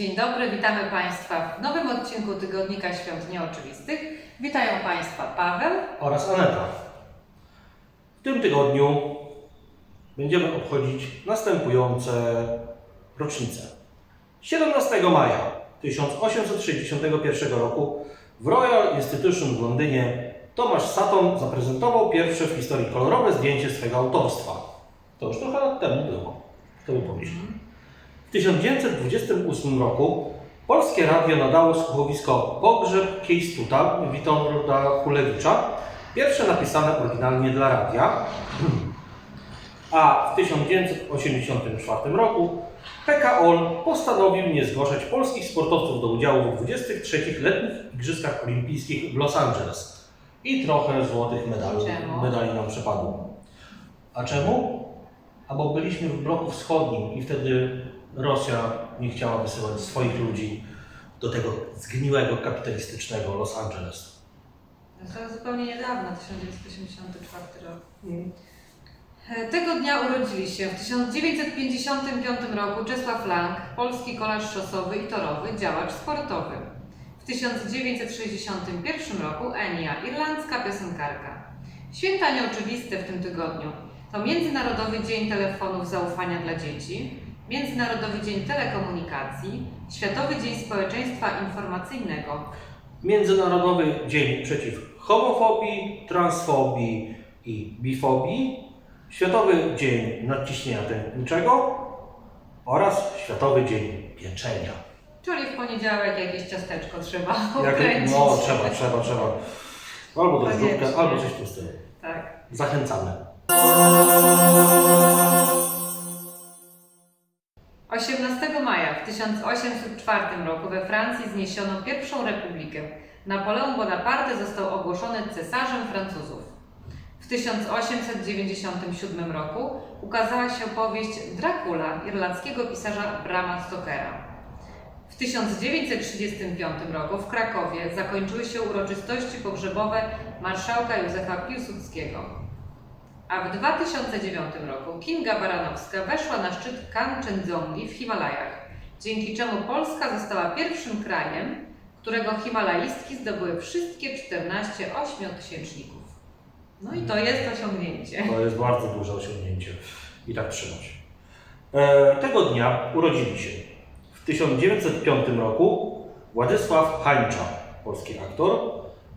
Dzień dobry, witamy Państwa w nowym odcinku Tygodnika Świąt Nieoczywistych. Witają Państwa Paweł. oraz Aneta. W tym tygodniu będziemy obchodzić następujące rocznice. 17 maja 1861 roku w Royal Institution w Londynie Thomas Sutton zaprezentował pierwsze w historii kolorowe zdjęcie swego autorstwa. To już trochę lat temu było, kto by pomyślał. W 1928 roku Polskie Radio nadało słuchowisko Pogrzeb Kiejstuta Witolda Kulewicza, pierwsze napisane oryginalnie dla radia. A w 1984 roku PKOL postanowił nie zgłaszać polskich sportowców do udziału w 23 letnich Igrzyskach Olimpijskich w Los Angeles. I trochę złotych medali, medali nam przepadło. A czemu? A bo byliśmy w bloku wschodnim i wtedy Rosja nie chciała wysyłać swoich ludzi do tego zgniłego kapitalistycznego Los Angeles. To zupełnie niedawno, 1984 rok. E, Tego dnia urodzili się w 1955 roku Czesław Lang, polski kolarz szosowy i torowy, działacz sportowy. W 1961 roku Enia, irlandzka piosenkarka. Święta nieoczywiste w tym tygodniu to Międzynarodowy Dzień Telefonów Zaufania dla Dzieci, Międzynarodowy Dzień Telekomunikacji, Światowy Dzień Społeczeństwa Informacyjnego, Międzynarodowy Dzień przeciw homofobii, transfobii i bifobii, Światowy Dzień Nadciśnienia Tętniczego oraz Światowy Dzień Pieczenia. czyli w poniedziałek jakieś ciasteczko trzeba Jak, ukręcić. no, trzeba, trzeba, trzeba. Albo drożdżówkę, Koniecznie. albo coś w tym stylu. Tak. Zachęcamy. 18 maja w 1804 roku we Francji zniesiono pierwszą republikę. Napoleon Bonaparte został ogłoszony cesarzem Francuzów. W 1897 roku ukazała się powieść Dracula irlandzkiego pisarza Brama Stokera. W 1935 roku w Krakowie zakończyły się uroczystości pogrzebowe marszałka Józefa Piłsudskiego. A w 2009 roku Kinga Baranowska weszła na szczyt Kanchenjungi w Himalajach, dzięki czemu Polska została pierwszym krajem, którego himalaistki zdobyły wszystkie 14 ośmiotysięczników. No i to jest osiągnięcie. To jest bardzo duże osiągnięcie i tak trzymać. E, tego dnia urodzili się w 1905 roku Władysław Hańcza, polski aktor,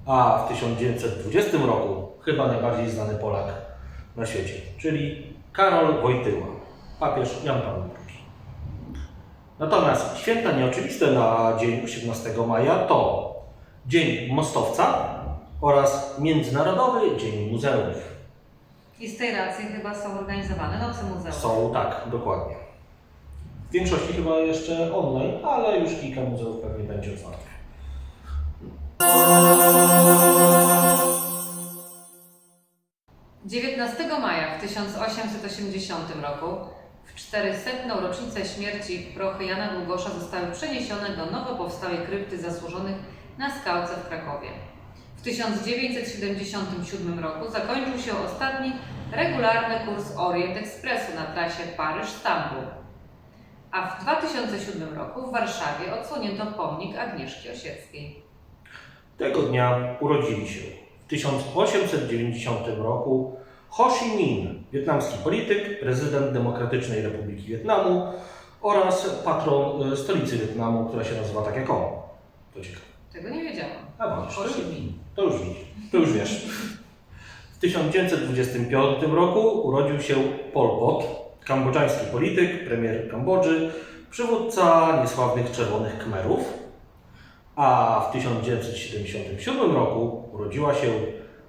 a w 1920 roku chyba najbardziej znany Polak na świecie, czyli Karol Wojtyła, papież Jan Paweł II. Natomiast święta nieoczywiste na dzień 18 maja to Dzień Mostowca oraz Międzynarodowy Dzień Muzeów. I z tej racji chyba są organizowane noce muzeum. Są, tak, dokładnie. W większości chyba jeszcze online, ale już kilka muzeów pewnie będzie otwartych. 19 maja w 1880 roku w 400. rocznicę śmierci prochy Jana Długosza zostały przeniesione do nowo powstałej krypty zasłużonych na skałce w Krakowie. W 1977 roku zakończył się ostatni regularny kurs Orient Expressu na trasie Paryż-Stambul. A w 2007 roku w Warszawie odsłonięto pomnik Agnieszki Osieckiej. Tego dnia urodzili się 1890 roku Ho Chi Minh, wietnamski polityk, prezydent Demokratycznej Republiki Wietnamu oraz patron e, stolicy Wietnamu, która się nazywa tak jak on. To ciekawe. Tego nie wiedziałam. A widzisz, Ho Chi Minh. to już widzisz, to już wiesz. W 1925 roku urodził się Pol Pot, kambodżański polityk, premier Kambodży, przywódca niesławnych Czerwonych Khmerów. A w 1977 roku urodziła się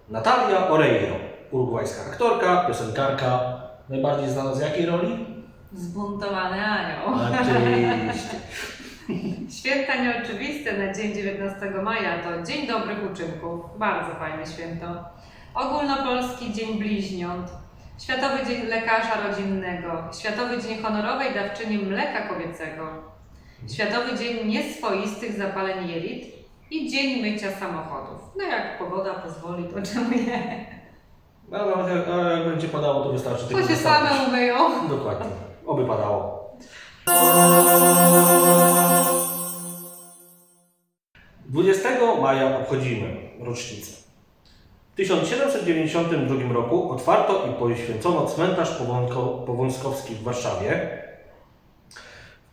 Natalia Oreiro, urugwajska aktorka, piosenkarka, najbardziej znana z jakiej roli? Zbuntowany anioł. Oczywiście. Święta nieoczywiste na dzień 19 maja to Dzień Dobrych Uczynków. Bardzo fajne święto. Ogólnopolski Dzień Bliźniąt. Światowy Dzień Lekarza Rodzinnego. Światowy Dzień Honorowej Dawczyni Mleka Kobiecego. Światowy Dzień Nieswoistych Zapaleń Jelit. I Dzień Mycia Samochodów. No jak pogoda pozwoli, to czemu nie? No, nawet jak, będzie padało, to wystarczy To się zostawić. same umyją. Dokładnie. Oby padało. 20 maja obchodzimy rocznicę. W 1792 roku otwarto i poświęcono cmentarz Powązko- powązkowski w Warszawie.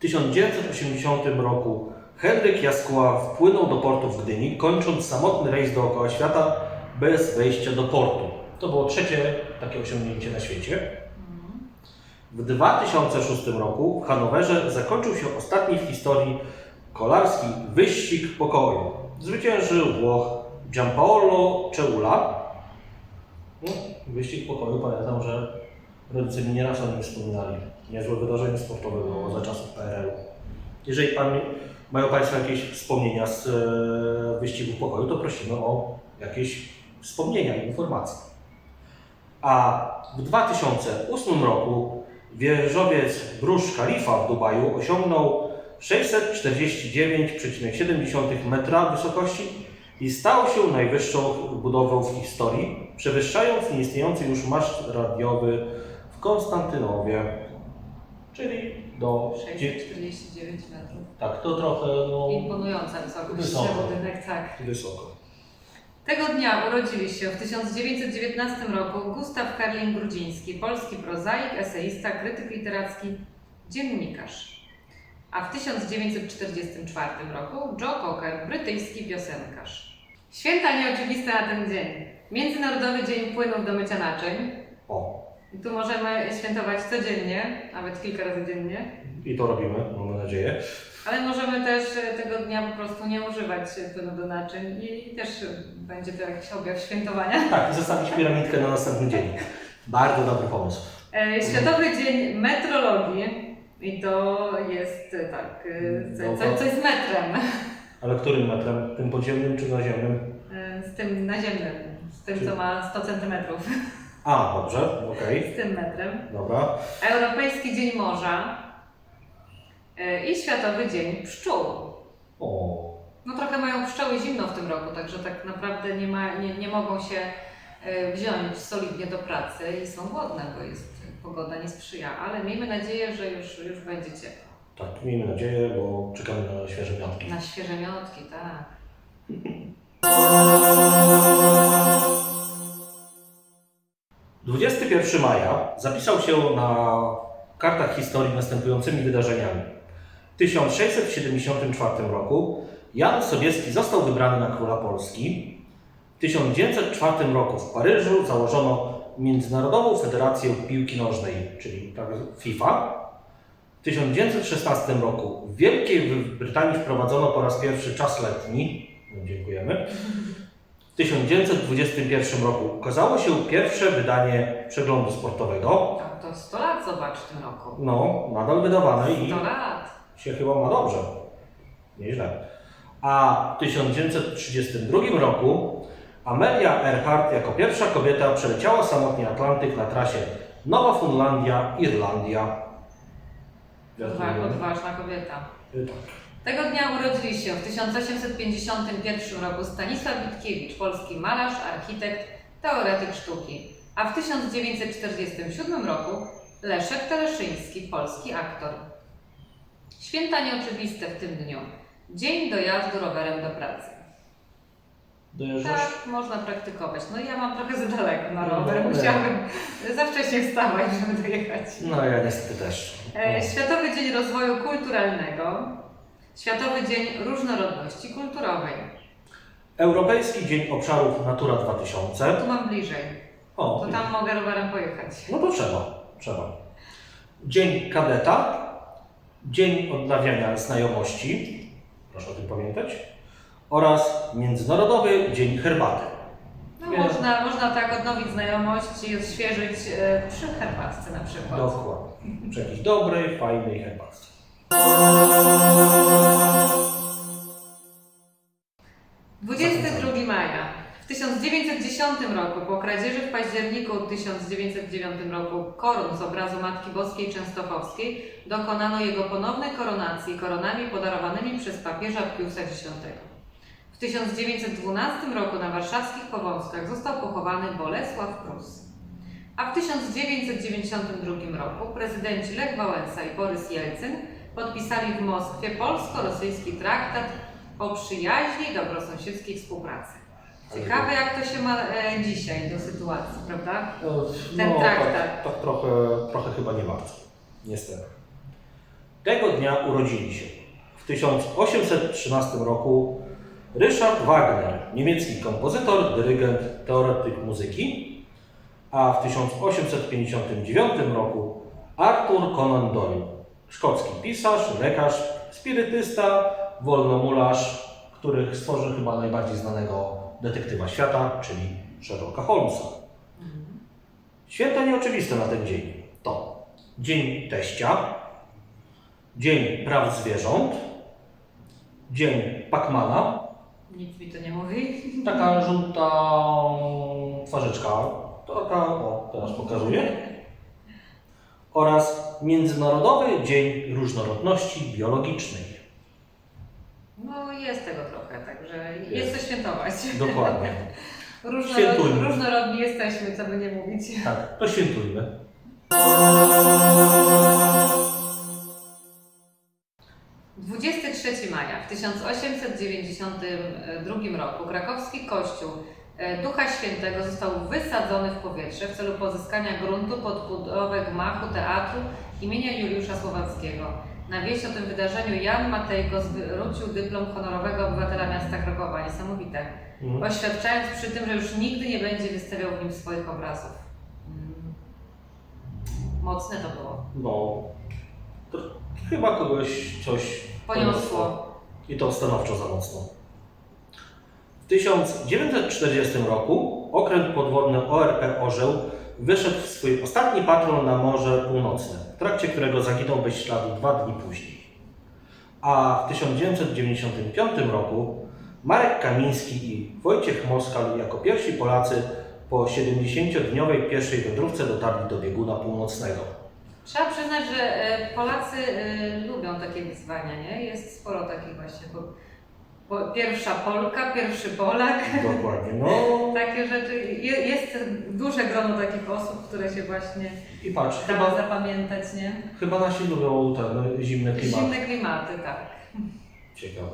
W 1980 roku Henryk Jaskuła wpłynął do portu w Gdyni, kończąc samotny rejs dookoła świata bez wejścia do portu. To było trzecie takie osiągnięcie na świecie. W 2006 roku w Hanowerze zakończył się ostatni w historii kolarski wyścig pokoju. Zwyciężył Włoch Giampaolo Ceula. No, wyścig pokoju, pamiętam, że rodzice mi nieraz o nim wspominali. Niezłe wydarzenie sportowe było za czasów PRL-u. Jeżeli pan, mają Państwo jakieś wspomnienia z e, wyścigu pokoju, to prosimy o jakieś wspomnienia i informacje. A w 2008 roku wieżowiec Burj Khalifa w Dubaju osiągnął 649,7 metra wysokości i stał się najwyższą budową w historii, przewyższając nieistniejący już maszt radiowy Konstantynowie. Czyli do... 649 metrów. Tak, to trochę no, Imponująca wysokość. Wysoko. Budynek, tak. wysoko. Tego dnia urodzili się w 1919 roku Gustaw Karlin Grudziński, polski prozaik, eseista, krytyk literacki, dziennikarz. A w 1944 roku Joe Cocker, brytyjski piosenkarz. Święta nieoczywiste na ten dzień. Międzynarodowy Dzień Płynów do mycia naczyń. I tu możemy świętować codziennie, nawet kilka razy dziennie. i to robimy, mamy nadzieję. Ale możemy też e, tego dnia po prostu nie używać płynu do naczyń i też będzie to jakiś objaw świętowania. Tak, i zostawić piramidkę na następny dzień. Bardzo dobry pomysł. E, Światowy Dzień Metrologii i to jest e, tak, co, co, coś z metrem, Ale którym metrem? Tym podziemnym czy naziemnym? Z tym naziemnym, z tym co ma 100 cm, A, dobrze, okej, z tym metrem. dobra. Europejski Dzień Morza e, i Światowy Dzień Pszczół. O, No trochę mają pszczoły zimno w tym roku, także tak naprawdę nie, ma, nie, nie mogą się e, wziąć solidnie do pracy i są głodne, bo jest pogoda nie sprzyja, ale miejmy nadzieję, że już, już będzie ciepło. tak, miejmy nadzieję, bo czekamy na świeże miotki. Na świeże miotki, tak. 21 maja zapisał się na kartach historii następującymi wydarzeniami. W 1674 roku Jan Sobieski został wybrany na króla Polski. W 1904 roku w Paryżu założono Międzynarodową Federację Piłki Nożnej, czyli tak FIFA. W 1916 roku w Wielkiej Brytanii wprowadzono po raz pierwszy czas letni. No, Dziękujemy. W 1921 roku ukazało się pierwsze wydanie przeglądu sportowego. Tak, to 100 lat zobacz w tym roku. No, nadal wydawane i 100 lat. się chyba ma dobrze. Nieźle. A w 1932 roku Amelia Earhart jako pierwsza kobieta przeleciała samotnie Atlantyk na trasie Nowa Funlandia, Irlandia. Odwa- odważna kobieta. Y, Tak. Tego dnia urodzili się w 1851 roku Stanisław Witkiewicz, polski malarz, architekt, teoretyk sztuki, a w 1947 roku Leszek Teleszyński, polski aktor. Święta nieoczywiste w tym dniu. Dzień dojazdu rowerem do pracy. Dojeżdżasz? Tak, można praktykować. No ja mam trochę za daleko na No, rower, musiałabym za wcześnie wstawać, żeby dojechać. No ja niestety też. E, Światowy Dzień Rozwoju Kulturalnego, Światowy Dzień Różnorodności Kulturowej. Europejski Dzień Obszarów Natura 2000. Tu mam bliżej, O, to tam mogę rowerem pojechać. No to trzeba, trzeba. Dzień kadeta, dzień odnawiania znajomości, proszę o tym pamiętać, oraz Międzynarodowy Dzień Herbaty. No, Nie. można, można tak odnowić znajomość i odświeżyć e, przy herbatce na przykład. Dokładnie. Przy jakiejś dobrej, fajnej herbatce. Dwudziesty 22 maja. W 1910 roku, po kradzieży w październiku 1909 roku koron z obrazu Matki Boskiej Częstochowskiej, dokonano jego ponownej koronacji koronami podarowanymi przez papieża Piusa X. W 1912 roku na warszawskich Powązkach został pochowany Bolesław Prus. A w 1992 roku prezydenci Lech Wałęsa i Borys Jelcyn podpisali w Moskwie polsko-rosyjski traktat o przyjaźni i dobrosąsiedzkiej współpracy. Ciekawe jak to się ma e, dzisiaj do sytuacji, prawda? No, Ten no, traktat. Tak, tak trochę, trochę chyba nie bardzo. Niestety. Tego dnia urodzili się w 1813 roku Richard Wagner, niemiecki kompozytor, dyrygent, teoretyk muzyki, a w 1859 roku Arthur Conan Doyle, szkocki pisarz, lekarz, spirytysta, wolnomularz, który stworzył chyba najbardziej znanego detektywa świata, czyli Sherlocka Holmesa. Święta nieoczywiste na ten dzień to Dzień Teścia, Dzień Praw Zwierząt, Dzień Pacmana, Nic mi to nie mówi. taka żółta twarzyczka, taka, o, teraz pokazuję, oraz Międzynarodowy Dzień Różnorodności Biologicznej. No jest tego trochę, także jest, Jest. co świętować. Dokładnie. Różnorod, różnorodni jesteśmy, co by nie mówić. Tak, to świętujmy. Dwudziesty 23 maja w 1892 roku krakowski kościół Ducha Świętego został wysadzony w powietrze w celu pozyskania gruntu pod budowę gmachu teatru imienia Juliusza Słowackiego. Na wieść o tym wydarzeniu Jan Matejko zwrócił dyplom honorowego obywatela miasta Krakowa. Niesamowite. Mhm. Oświadczając przy tym, że już nigdy nie będzie wystawiał w nim swoich obrazów. Mm. Mocne to było. No, to chyba kogoś coś Poniosło. I to stanowczo za mocno. W 1940 roku okręt podwodny ORP Orzeł wyszedł w swój ostatni patrol na Morze Północne, w trakcie którego zaginął bez śladu dwa dni później. A w 1995 roku Marek Kamiński i Wojciech Moskal jako pierwsi Polacy po 70-dniowej pierwszej wędrówce dotarli do bieguna północnego. Trzeba przyznać, że e, Polacy e, lubią takie wyzwania, nie? Jest sporo takich właśnie. Pierwsza Polka, pierwszy Polak. Dokładnie. No Takie rzeczy. Je, jest duże grono takich osób, które się właśnie i patrz, da chyba zapamiętać, nie? Chyba nasi lubią ten zimny klimat. Zimne klimaty, tak. Ciekawe.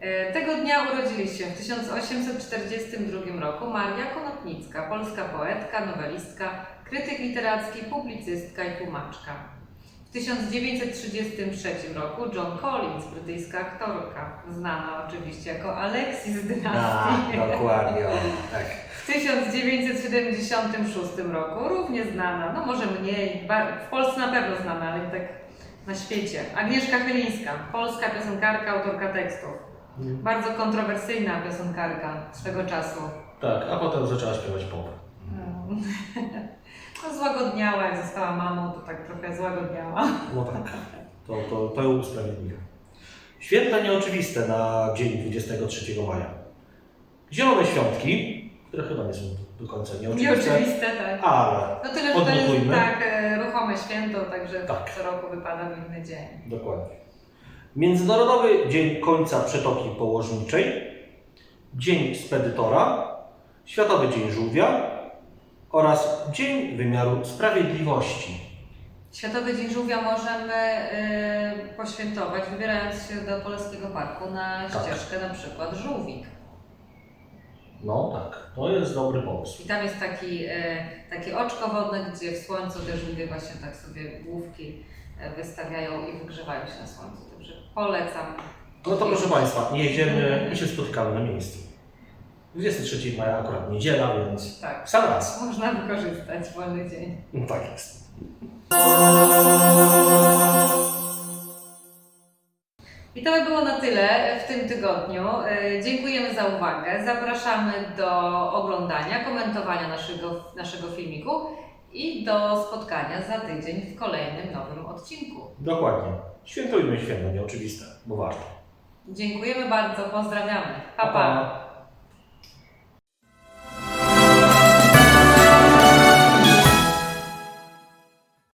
E, Tego dnia urodzili się w 1842 roku Maria Konopnicka, polska poetka, nowelistka, krytyk literacki, publicystka i tłumaczka. W 1933 roku John Collins, brytyjska aktorka, znana oczywiście jako Alexis z dynastii. dokładnie. o, Tak. W 1976 roku równie znana, no może mniej, w Polsce na pewno znana, ale tak na świecie. Agnieszka Chylińska, polska piosenkarka, autorka tekstów. Bardzo kontrowersyjna piosenkarka swego czasu. Tak, a potem zaczęła śpiewać pop. Mm. No, złagodniała, jak została mamą, to tak trochę złagodniała. No tak, to, to, to ją usprawiedliwia. Święta nieoczywiste na dzień 23 maja. Zielone świątki, które chyba nie są do końca nieoczywiste, Nieoczywiste, tak. ale No tyle, że to jest Odnotujmy. tak e, ruchome święto, także Tak. co roku wypada w inny dzień. dokładnie. Międzynarodowy Dzień Końca Przetoki Położniczej, Dzień Spedytora, Światowy Dzień Żółwia oraz Dzień Wymiaru Sprawiedliwości. Światowy Dzień Żółwia możemy y, poświętować, wybierając się do Polskiego Parku na Tak. ścieżkę na przykład Żółwik. No tak, to jest dobry pomysł. I tam jest taki, y, takie oczko wodne, gdzie w słońcu te żółwie właśnie tak sobie główki y, wystawiają i wygrzewają się na słońcu. Także polecam. No to proszę Państwa, jedziemy i się spotykamy na miejscu. 23 maja akurat niedziela, więc Tak, sam raz. można wykorzystać wolny dzień. No tak jest. I to by było na tyle w tym tygodniu. E, Dziękujemy za uwagę. Zapraszamy do oglądania, komentowania naszego, naszego filmiku i do spotkania za tydzień w kolejnym nowym odcinku. Dokładnie. Świętujmy święto nieoczywiste, bo warto. Dziękujemy bardzo, pozdrawiamy. Pa, pa. pa.